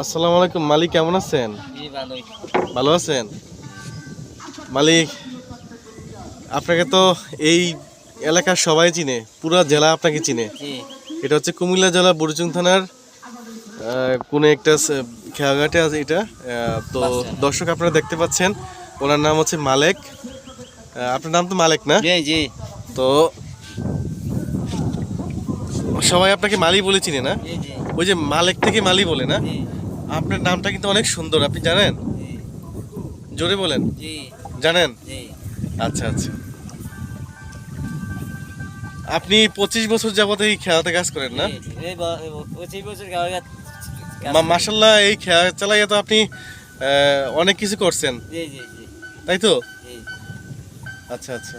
আসসালামু আলাইকুম মালিক কেমন আছেন? ভালো আছেন? মালিক আপনাকে তো এই এলাকার সবাই চিনে পুরো জেলা আপনাকে চিনে। এটা হচ্ছে কুমিল্লা জেলা বুড়িচুং থানার কোনো একটা খেয়াঘাটে আছে এটা। তো দর্শক আপনারা দেখতে পাচ্ছেন ওনার নাম হচ্ছে মালেক। আপনার নাম তো মালেক না? জি তো সবাই আপনাকে মালি বলে চিনে না? ওই যে মালেক থেকে মালি বলে না? আপনার নামটা কিন্তু অনেক সুন্দর আপনি জানেন? জোরে বলেন। জানেন? আচ্ছা আচ্ছা। আপনি পঁচিশ বছর যাবত এই খেলাতে কাজ করেন না? জি, এই খেলা চালাইয়া তো আপনি অনেক কিছু করছেন। তাই তো? আচ্ছা আচ্ছা।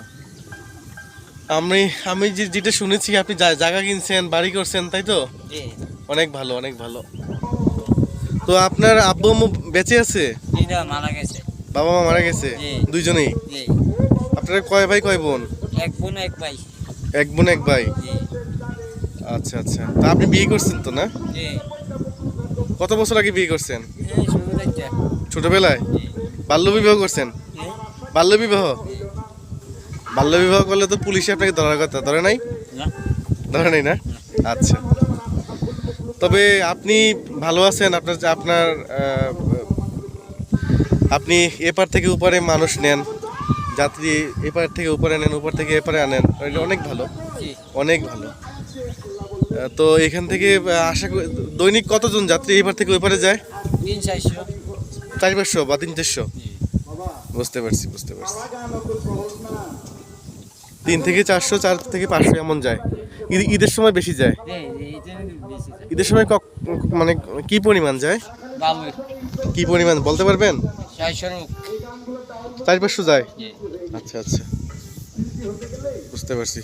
আমি আমি যে- যেটা শুনেছি আপনি জায়গা কিনছেন বাড়ি করছেন তাই তো? অনেক ভালো অনেক ভালো। তো আপনার আব্বু আম্মু বেঁচে আছে? মারা গেছে। বাবা মা মারা গেছে? দুইজনেই? আপনারা কয় ভাই কয় বোন? এক বোন এক ভাই। এক বোন এক ভাই? আচ্ছা আচ্ছা। তা আপনি বিয়ে করছেন তো না? কত বছর আগে বিয়ে করছেন? ছোটবেলায়? বাল্য বিবাহ করছেন? বাল্য বিবাহ? বাল্য বিবাহ করলে তো পুলিশে আপনাকে ধরার কথা ধরে নাই? ধরে নাই না? আচ্ছা। তবে আপনি ভালো আছেন আপনার আপনার আপনি এপার থেকে উপরে মানুষ নেন যাত্রী এপার থেকে উপরে নেন উপর থেকে এপারে আনেন এটা অনেক ভালো। অনেক ভালো। তো এখান থেকে আশা করি দৈনিক কতজন যাত্রী এপার থেকে ওইপারে যায়? চার পাঁচশো বা তিন চারশো? বুঝতে পারছি বুঝতে পারছি। তিন থেকে চারশো চার থেকে পাঁচশো এমন যায়। ঈদ ঈদের সময় বেশি যায়। ঈদের সময় মানে কি পরিমাণ যায়? কি পরিমাণ বলতে পারবেন? চার পাঁচশো যায়? আচ্ছা আচ্ছা। বুঝতে পারছি।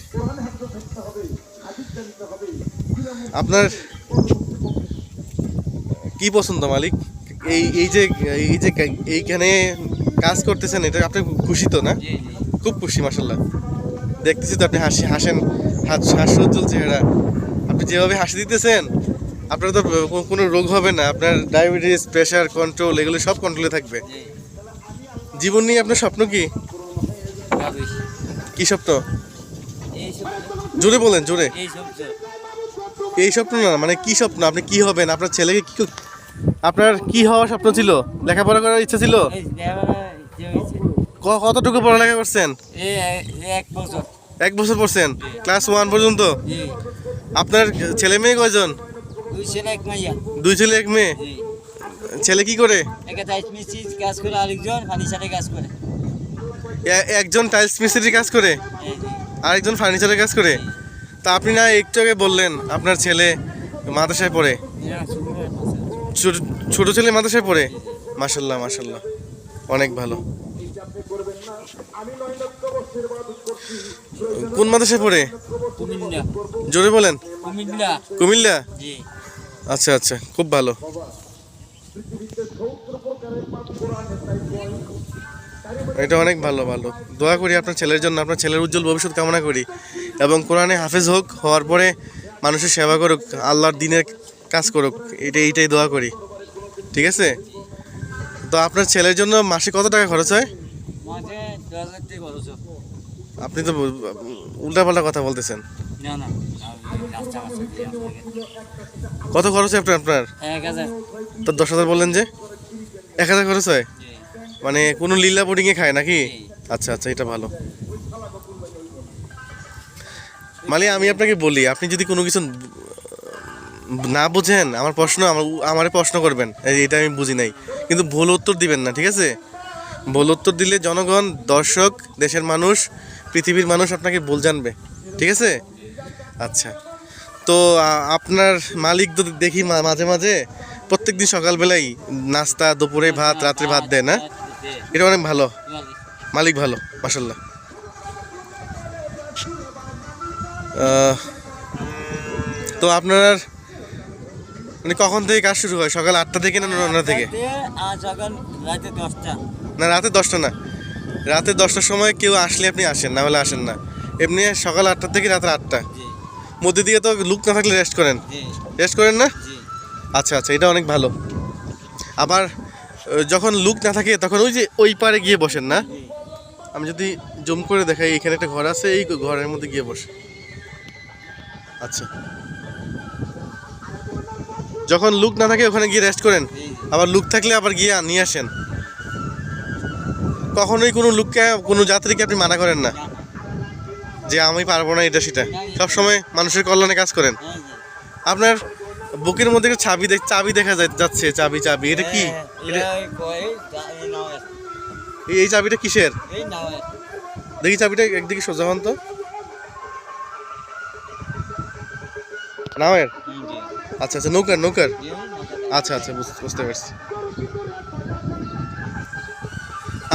আপনার কি পছন্দ মালিক? এই এই যে এই যে এইখানে কাজ করতেছেন এটা আপনি খুশি তো না? খুব খুশি মাসাল্লাহ দেখতেছি তো আপনি হাসি হাসেন। হাস হাস্যোজ্জ্বল চেহারা আপনি যেভাবে হাসি দিতেছেন, আপনার তো কোনো রোগ হবে না। আপনার ডায়াবেটিস প্রেশার কন্ট্রোল এগুলো সব কন্ট্রোলে থাকবে। জীবন নিয়ে আপনার স্বপ্ন কি? কি স্বপ্ন? জোরে বলেন, জোরে। এই স্বপ্ন না মানে কি স্বপ্ন? আপনি কি হবেন? আপনার ছেলেকে কি আপনার কি হওয়ার স্বপ্ন ছিল? লেখাপড়া করার ইচ্ছা ছিল? কতটুকু পড়ালেখা করছেন? এক বছর। এক বছর পড়ছেন? ক্লাস ওয়ান পর্যন্ত? আপনার ছেলে মেয়ে কয়জন? দুই ছেলে এক মেয়ে? ছেলে কি করে? একজন টাইলস মিস্ত্রির কাজ করে? আরেকজন ফার্নিচারের কাজ করে? তা আপনি না একটু আগে বললেন আপনার ছেলে মাদ্রাসায় পড়ে? ছোট ছেলে মাদ্রাসায় পড়ে? মাসাল্লাহ মাসাল্লাহ অনেক ভালো। কোন মাদ্রাসায় পড়ে? জোরে বলেন। কুমিল্লা। কুমিল্লা? আচ্ছা আচ্ছা খুব ভালো। এটা অনেক ভালো ভালো। দোয়া করি আপনার ছেলের জন্য আপনার ছেলের উজ্জ্বল ভবিষ্যৎ কামনা করি। এবং কোরআনে হাফেজ হোক হওয়ার পরে মানুষের সেবা করুক আল্লাহর দিনের কাজ করুক এটা এইটাই দোয়া করি। ঠিক আছে? তো আপনার ছেলের জন্য মাসে কত টাকা খরচ হয় মাঝে দশ হাজার টাকা খরচ হয়। আপনি তো উল্টাপাল্টা কথা বলতেছেন। কত খরচ হয় আপনার? আপনার তো দশ হাজার বললেন যে? এক হাজার খরচ হয়? মানে কোনো লীলা বোর্ডিংয়ে খায় নাকি? আচ্ছা আচ্ছা এটা ভালো। মানে আমি আপনাকে বলি আপনি যদি কোনো কিছু না বুঝেন আমার প্রশ্ন আমার আমারে প্রশ্ন করবেন। এটা আমি বুঝি নাই। কিন্তু ভুল উত্তর দিবেন না ঠিক আছে? উত্তর দিলে জনগণ, দর্শক, দেশের মানুষ, পৃথিবীর মানুষ আপনাকে ভুল জানবে। ঠিক আছে? আচ্ছা। তো আপনার মালিক তো দেখি মাঝে মাঝে প্রত্যেকদিন সকালবেলাই নাস্তা, দুপুরে ভাত, রাত্রে ভাত দেয় না? এটা অনেক ভালো। মালিক ভালো মাসাল্লাহ তো আপনার মানে কখন থেকে কাজ শুরু হয়? সকাল আটটা থেকে না নটা থেকে? সকাল রাতে দশটা। না রাতে দশটা না। রাতে দশটার সময় কেউ আসলে আপনি আসেন না হলে আসেন না। এমনি সকাল আটটা থেকে রাতে আটটা। মধ্যে দিয়ে তো লুক না থাকলে রেস্ট করেন। রেস্ট করেন না? আচ্ছা আচ্ছা এটা অনেক ভালো। আবার যখন লুক না থাকে তখন ওই যে ওই পারে গিয়ে বসেন না? আমি যদি জুম করে দেখাই এখানে একটা ঘর আছে এই ঘরের মধ্যে গিয়ে বসে। আচ্ছা। যখন লুক না থাকে ওখানে গিয়ে রেস্ট করেন। আবার লুক থাকলে আবার গিয়ে নিয়ে আসেন। কখনোই কোনো লোককে কোনো যাত্রীকে আপনি মানা করেন না। যে আমি পারব না এটা সেটা। সব সময় মানুষের কল্যাণে কাজ করেন। হ্যাঁ, আপনার বুকের মধ্যে চাবি দেখ চাবি দেখা যাচ্ছে চাবি চাবি। এটা কি? হ্যাঁ, এটা এটা কয়, যা- এই চাবিটা কিসের। দেখি চাবিটা একদিকে সোজা হন তো। নামের আচ্ছা আচ্ছা নৌকার নৌকার। আচ্ছা আচ্ছা বুঝ- বুঝতে পারছি।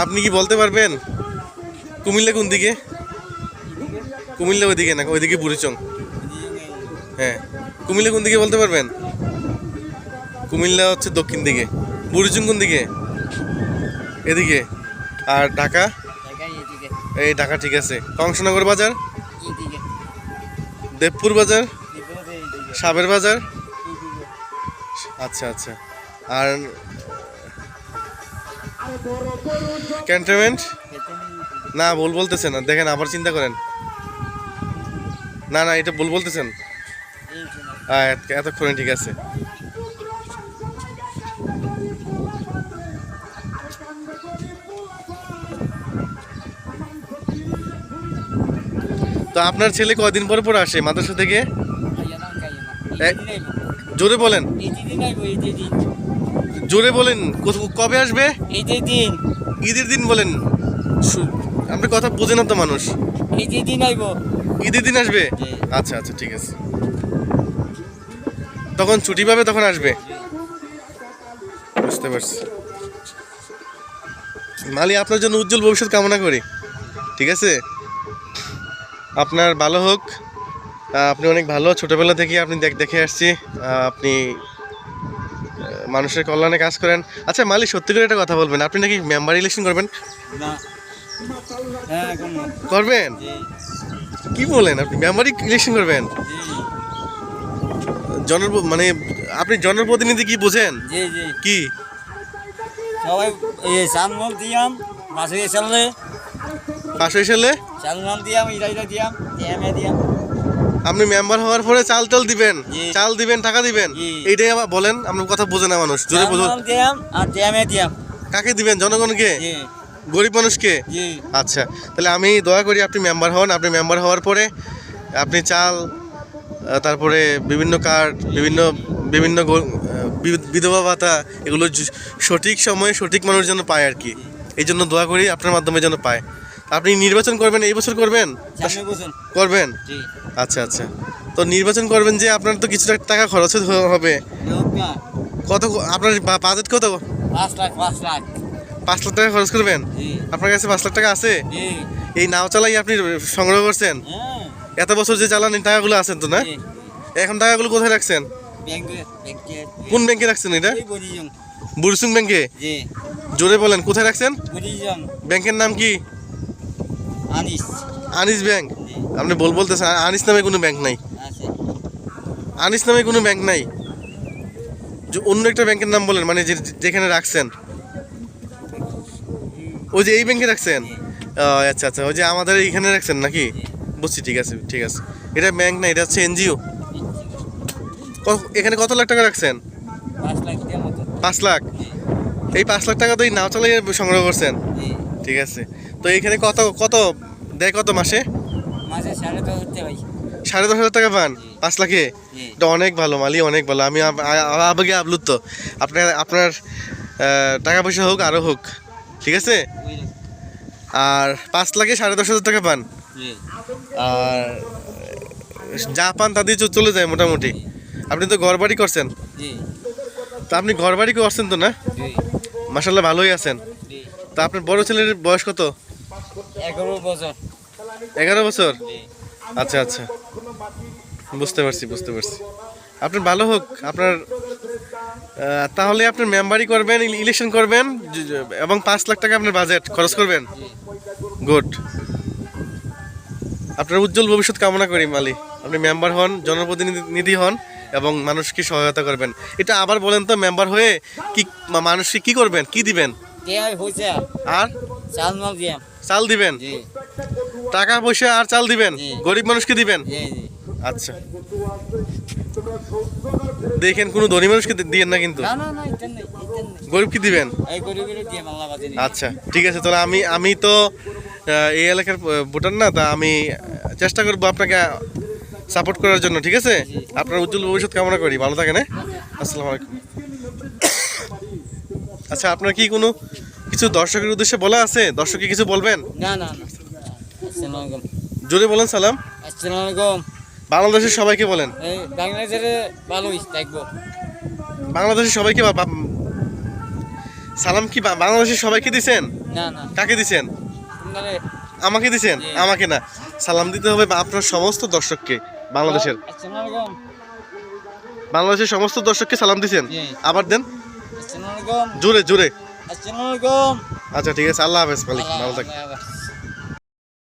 আপনি কি বলতে পারবেন? কুমিল্লা কোন দিকে? কুমিল্লা ওইদিকে না ওইদিকে বুড়িচং। হ্যাঁ কুমিল্লা কোন দিকে বলতে পারবেন? কুমিল্লা হচ্ছে দক্ষিণ দিকে। বুড়িচং কোন দিকে? এদিকে। আর ঢাকা? এই ঢাকা ঠিক আছে। কংসনগর বাজার? দেবপুর বাজার? সাবের বাজার? আচ্ছা আচ্ছা। আর ক্যান্টনমেন্ট না ভুল বলতেছেন দেখেন আবার চিন্তা করেন। না না এটা ভুল বলতেছেন। হ্যাঁ এতক্ষণে ঠিক আছে। তো আপনার ছেলে কয়দিন পর পর আসে মাদ্রাসা থেকে। জোরে বলেন। জোরে বলেন কবে আসবে? এই যে দিন, ঈদের দিন বলেন। আপনি কথা বোঝে না তো মানুষ। এই যে দিন আইবো। ঈদের দিন আসবে? আচ্ছা আচ্ছা ঠিক আছে। তখন ছুটি পাবে তখন আসবে? বুঝতে পারছি। মালি আপনার জন্য উজ্জ্বল ভবিষ্যৎ কামনা করি। ঠিক আছে? আপনার ভালো হোক। আপনি অনেক ভালো। ছোটোবেলা থেকে আপনি দেখ দেখে আসছি। আপনি মানুষের কল্যাণে কাজ করেন। আচ্ছা মালিক সত্যি করে একটা কথা বলবেন। আপনি নাকি মেম্বার ইলেকশন করবেন? হ্যাঁ, করবেন? কি বলেন আপনি? মেম্বার ইলেকশন করবেন? জন মানে আপনি জনপ্রতিনিধি কি বোঝেন। কি? সবাই এই সানমল দিয়াম পাশে দিয়াম ইরা ইরা দিয়াম টিএমএ দিয়াম। আপনি মেম্বার হওয়ার পরে চাল টাল দিবেন চাল দিবেন টাকা দিবেন। এইটাই আবার বলেন আপনার কথা বোঝে না মানুষ। জোরে বোঝো কাকে দিবেন জনগণকে? গরিব মানুষকে? আচ্ছা তাহলে আমি দয়া করি আপনি মেম্বার হন আপনি মেম্বার হওয়ার পরে আপনি চাল তারপরে বিভিন্ন কার্ড বিভিন্ন বিভিন্ন বিধবা ভাতা এগুলো সঠিক সময়ে সঠিক মানুষ যেন পায় আর কি। এই জন্য দোয়া করি আপনার মাধ্যমে যেন পায়। আপনি নির্বাচন করবেন এই বছর করবেন? করবেন? আচ্ছা আচ্ছা। তো নির্বাচন করবেন যে আপনার তো কিছু টাকা খরচ হবে। কত আপনার বাজেট কত? পাঁচ লাখ পাঁচ লাখ। পাঁচ লাখ টাকা খরচ করবেন? আপনার কাছে পাঁচ লাখ টাকা আছে? এই নাও চালাই আপনি সংগ্রহ করছেন? হ্যাঁ। এত বছর যে চালান টাকাগুলো আছেন তো না? এখন টাকাগুলো কোথায় রাখছেন? কোন ব্যাংকে রাখছেন এটা? বুরসুং ব্যাংকে? জোরে বলেন কোথায় রাখছেন? ব্যাংকের নাম কি? আনিস। আনিস ব্যাংক? আপনি বল বলতেছেন আনিস নামে কোনো ব্যাংক নাই। আনিস নামে কোনো ব্যাংক নাই। যে অন্য একটা ব্যাংকের নাম বলেন মানে যে- যেখানে রাখছেন। ওই যে এই ব্যাংকে রাখছেন? আচ্ছা আচ্ছা ওই যে আমাদের এইখানে রাখছেন নাকি? বুঝছি ঠিক আছে ঠিক আছে। এটা ব্যাংক না এটা হচ্ছে এনজিও। এখানে কত লাখ টাকা রাখছেন? পাঁচ লাখ এই পাঁচ লাখ টাকা তো এই নাও চালিয়ে সংগ্রহ করছেন? ঠিক আছে। তো এখানে কত কত দেয় কত মাসে? সাড়ে দশ হাজার টাকা পান? পাঁচ লাখে? এটা অনেক ভালো মালি অনেক ভালো। আমি আবেগে আপ্লুত আপনার আপনার টাকা পয়সা হোক আরও হোক। ঠিক আছে? আর পাঁচ লাখে সাড়ে দশ হাজার টাকা পান? আর যা পান তা দিয়ে চলে যায় মোটামুটি। আপনি তো ঘর বাড়ি করছেন তো আপনি ঘর বাড়ি করছেন তো না? মাসাল্লাহ ভালোই আছেন। তো আপনার বড় ছেলের বয়স কত? এগারো বছর। এগারো বছর? আচ্ছা আচ্ছা। বুঝতে পারছি বুঝতে পারছি। আপনার ভালো হোক আপনার তাহলে আপনার মেম্বারি করবেন ইলেকশন করবেন এবং পাঁচ লাখ টাকা আপনার বাজেট খরচ করবেন। গুড। আপনার উজ্জ্বল ভবিষ্যৎ কামনা করি মালি। আপনি মেম্বার হন জনপ্রতিনিধি হন এবং মানুষকে সহায়তা করবেন। এটা আবার বলেন তো মেম্বার হয়ে কি মানুষকে কি করবেন কি দিবেন? আর? চাল দিবেন? টাকা পয়সা আর চাল দিবেন? গরিব মানুষকে দিবেন? আচ্ছা। দেখেন কোনো ধনী মানুষকে দিয়েন না কিন্তু। গরিব কি দিবেন? আচ্ছা ঠিক আছে তাহলে আমি আমি তো এই এলাকার ভোটার না তা আমি চেষ্টা করব আপনাকে সাপোর্ট করার জন্য ঠিক আছে? আপনার উজ্জ্বল ভবিষ্যৎ কামনা করি। ভালো থাকেন হ্যাঁ? আসসালামু আলাইকুম। আচ্ছা আপনার কি কোনো কিছু দর্শকের উদ্দেশ্যে বলা আছে? দর্শককে কিছু বলবেন? না না জোরে বলেন সালাম। বাংলাদেশের সবাইকে বলেন। বাংলাদেশের ভালোই থাকব। বাংলাদেশের সবাইকে সালাম কি বাংলাদেশের সবাইকে দিছেন? না না। কাকে দিছেন? আমাকে দিছেন? জি। আমাকে না। সালাম দিতে হবে আপনার সমস্ত দর্শককে বাংলাদেশের। বাংলাদেশের সমস্ত দর্শককে সালাম দিছেন? জি। আবার দেন। আসসালামু জুড়ে জোরে জোরে আসসালামু আলাইকুম। আচ্ছা ঠিক আছে আল্লাহ হাফেজ মালিক ভালো থাক আল্লাহ হাফেজ।